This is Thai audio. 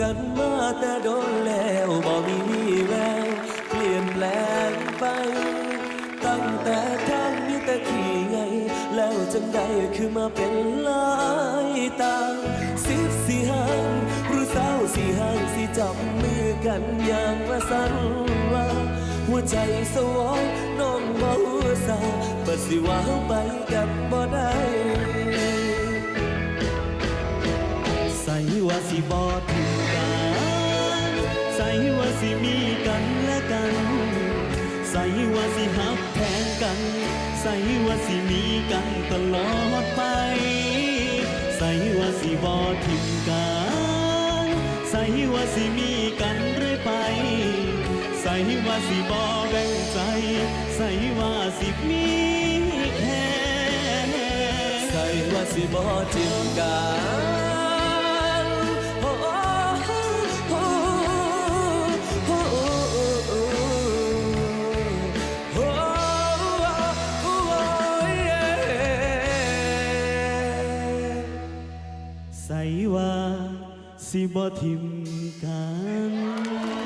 กันมาแต่โดนแล้วบ่มีวี่แววเปลี่ยนแปลงไป ตั้งแต่ทางมีแต่ขี้ไง แล้วจังใดคือมาเป็นลายตาสิบสี่ห้างหรือสาวสี่ห้างสิจับมือกันอย่างว่าสันว่าหัวใจสวองน้องบ่หัวสาบัสิว่าไปกันบ่ได้ใส่ว่าสิบอถึง ใส่ว่าสิมีกันและกัน ใส่ว่าสิหักแทนกัน ใส่ว่าสิมีกันตลอดไป ใส่ว่าสิบอถึงกัน ใส่ว่าสิมีกันเรื่อยไป ใส่ว่าสิบอแบ่งใจ ใส่ว่าสิมีแค่ใส่ว่าสิบ่ทิมกัน ใส่ว่าสิบ่ทิมกัน